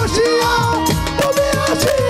বসিয়া তুমি আসিয়া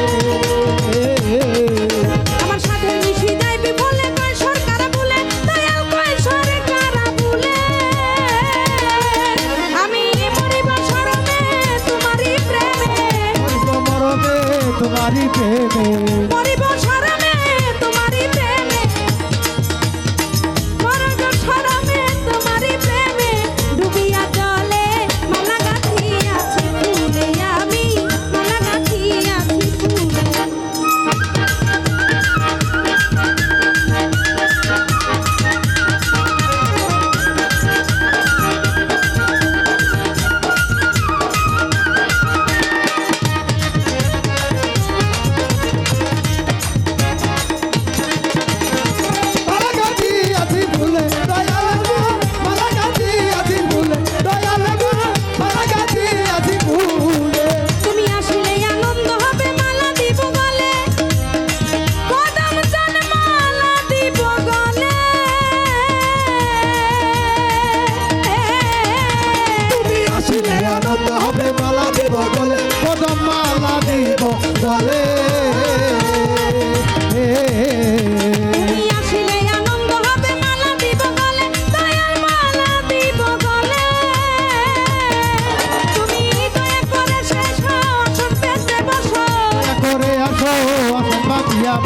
ke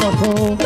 Và